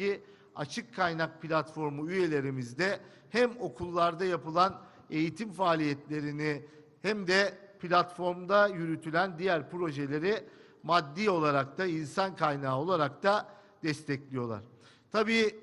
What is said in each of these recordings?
ki açık kaynak platformu üyelerimizde hem okullarda yapılan eğitim faaliyetlerini hem de platformda yürütülen diğer projeleri maddi olarak da insan kaynağı olarak da destekliyorlar. Tabii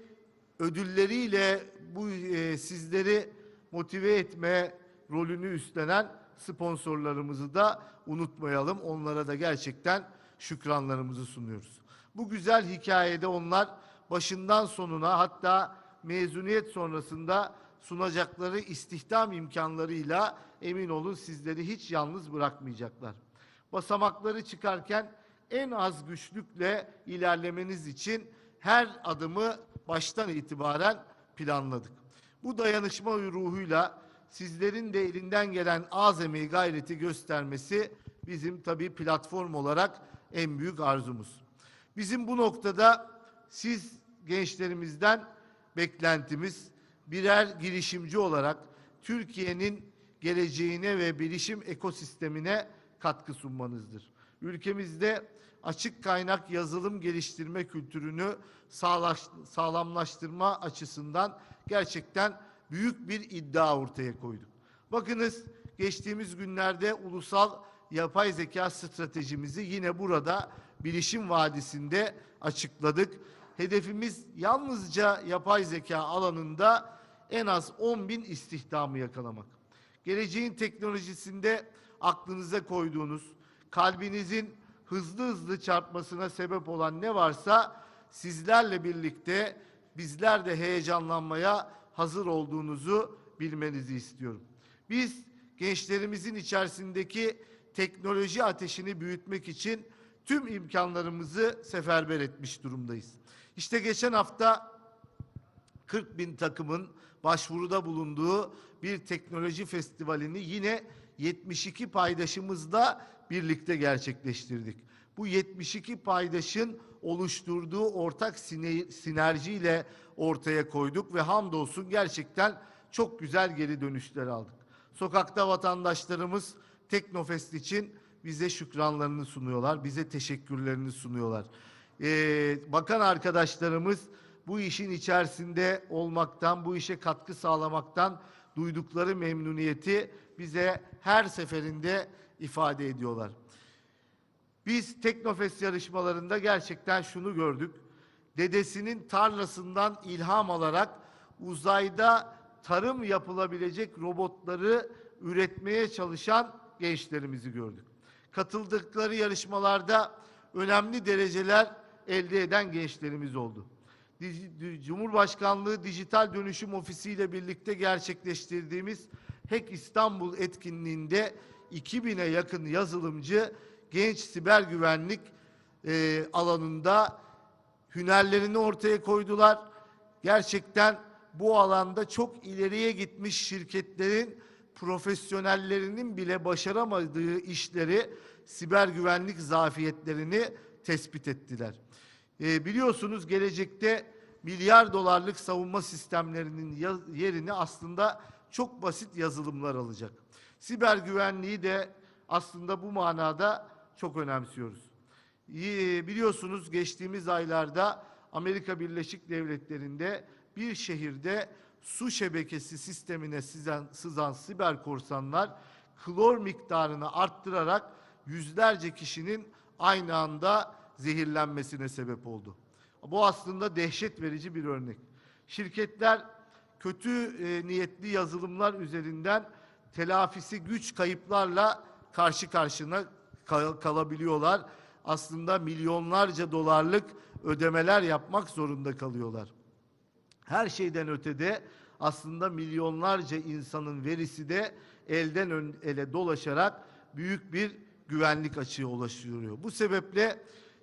ödülleriyle bu e, sizleri motive etme rolünü üstlenen sponsorlarımızı da unutmayalım. Onlara da gerçekten şükranlarımızı sunuyoruz. Bu güzel hikayede onlar başından sonuna hatta mezuniyet sonrasında sunacakları istihdam imkanlarıyla emin olun sizleri hiç yalnız bırakmayacaklar. Basamakları çıkarken en az güçlükle ilerlemeniz için her adımı baştan itibaren planladık. Bu dayanışma ruhuyla sizlerin de elinden gelen azami gayreti göstermesi bizim tabii platform olarak en büyük arzumuz. Bizim bu noktada siz gençlerimizden beklentimiz birer girişimci olarak Türkiye'nin geleceğine ve bilişim ekosistemine katkı sunmanızdır. Ülkemizde açık kaynak yazılım geliştirme kültürünü sağlamlaştırma açısından gerçekten büyük bir iddia ortaya koyduk. Bakınız geçtiğimiz günlerde ulusal yapay zeka stratejimizi yine burada Bilişim Vadisi'nde açıkladık. Hedefimiz yalnızca yapay zeka alanında en az 10 bin istihdamı yakalamak. Geleceğin teknolojisinde aklınıza koyduğunuz, kalbinizin hızlı hızlı çarpmasına sebep olan ne varsa sizlerle birlikte bizler de heyecanlanmaya hazır olduğunuzu bilmenizi istiyorum. Biz gençlerimizin içerisindeki teknoloji ateşini büyütmek için tüm imkanlarımızı seferber etmiş durumdayız. İşte geçen hafta 40 bin takımın başvuruda bulunduğu bir teknoloji festivalini yine 72 paydaşımızla birlikte gerçekleştirdik. Bu 72 paydaşın oluşturduğu ortak sine- sinerjiyle ortaya koyduk ve hamdolsun gerçekten çok güzel geri dönüşler aldık. Sokakta vatandaşlarımız Teknofest için bize şükranlarını sunuyorlar, bize teşekkürlerini sunuyorlar. Ee, bakan arkadaşlarımız bu işin içerisinde olmaktan, bu işe katkı sağlamaktan duydukları memnuniyeti bize her seferinde ifade ediyorlar. Biz Teknofest yarışmalarında gerçekten şunu gördük. Dedesinin tarlasından ilham alarak uzayda tarım yapılabilecek robotları üretmeye çalışan gençlerimizi gördük. Katıldıkları yarışmalarda önemli dereceler elde eden gençlerimiz oldu. Cumhurbaşkanlığı Dijital Dönüşüm Ofisi ile birlikte gerçekleştirdiğimiz Hack İstanbul etkinliğinde 2000'e yakın yazılımcı genç siber güvenlik e, alanında hünerlerini ortaya koydular. Gerçekten bu alanda çok ileriye gitmiş şirketlerin profesyonellerinin bile başaramadığı işleri siber güvenlik zafiyetlerini tespit ettiler. E, biliyorsunuz gelecekte milyar dolarlık savunma sistemlerinin yerini aslında çok basit yazılımlar alacak. Siber güvenliği de aslında bu manada çok önemsiyoruz. İyi, Biliyorsunuz geçtiğimiz aylarda Amerika Birleşik Devletleri'nde bir şehirde su şebekesi sistemine sızan, sızan siber korsanlar klor miktarını arttırarak yüzlerce kişinin aynı anda zehirlenmesine sebep oldu. Bu aslında dehşet verici bir örnek. Şirketler kötü e, niyetli yazılımlar üzerinden telafisi güç kayıplarla karşı karşına kal- kalabiliyorlar. Aslında milyonlarca dolarlık ödemeler yapmak zorunda kalıyorlar. Her şeyden ötede aslında milyonlarca insanın verisi de elden ele dolaşarak büyük bir güvenlik açığı ulaştırıyor. Bu sebeple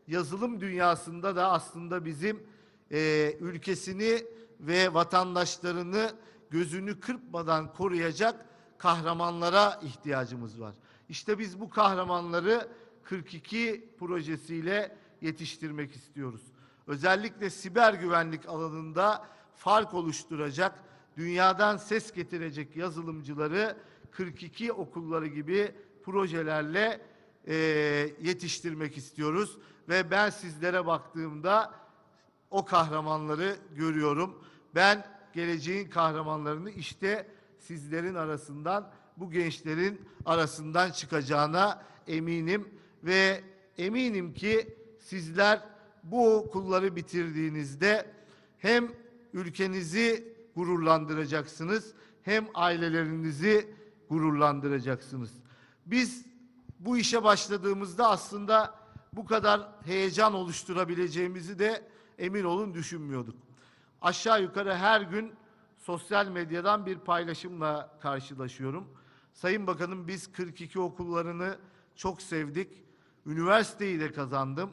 yazılım dünyasında da aslında bizim eee, ülkesini ve vatandaşlarını gözünü kırpmadan koruyacak kahramanlara ihtiyacımız var. İşte biz bu kahramanları 42 projesiyle yetiştirmek istiyoruz. Özellikle siber güvenlik alanında fark oluşturacak, dünyadan ses getirecek yazılımcıları 42 okulları gibi projelerle eee, yetiştirmek istiyoruz. Ve ben sizlere baktığımda o kahramanları görüyorum. Ben geleceğin kahramanlarını işte sizlerin arasından, bu gençlerin arasından çıkacağına eminim ve eminim ki sizler bu okulları bitirdiğinizde hem ülkenizi gururlandıracaksınız hem ailelerinizi gururlandıracaksınız. Biz bu işe başladığımızda aslında bu kadar heyecan oluşturabileceğimizi de emin olun düşünmüyorduk. Aşağı yukarı her gün sosyal medyadan bir paylaşımla karşılaşıyorum. Sayın Bakanım biz 42 okullarını çok sevdik. Üniversiteyi de kazandım.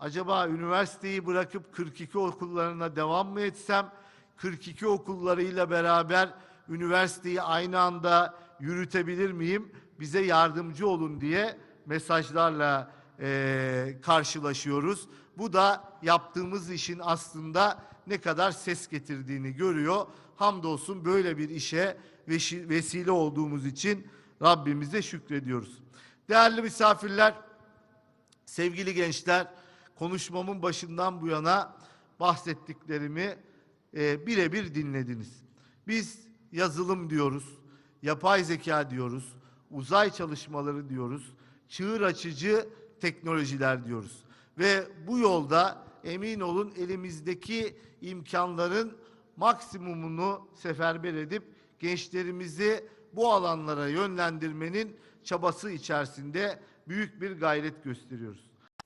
Acaba üniversiteyi bırakıp 42 okullarına devam mı etsem? 42 okullarıyla beraber üniversiteyi aynı anda yürütebilir miyim? Bize yardımcı olun diye mesajlarla eee, karşılaşıyoruz. Bu da yaptığımız işin aslında ne kadar ses getirdiğini görüyor. Hamdolsun böyle bir işe vesile olduğumuz için Rabbimize şükrediyoruz. Değerli misafirler, sevgili gençler, konuşmamın başından bu yana bahsettiklerimi e, birebir dinlediniz. Biz yazılım diyoruz, yapay zeka diyoruz, uzay çalışmaları diyoruz, çığır açıcı teknolojiler diyoruz. Ve bu yolda emin olun elimizdeki imkanların maksimumunu seferber edip gençlerimizi bu alanlara yönlendirmenin çabası içerisinde büyük bir gayret gösteriyoruz.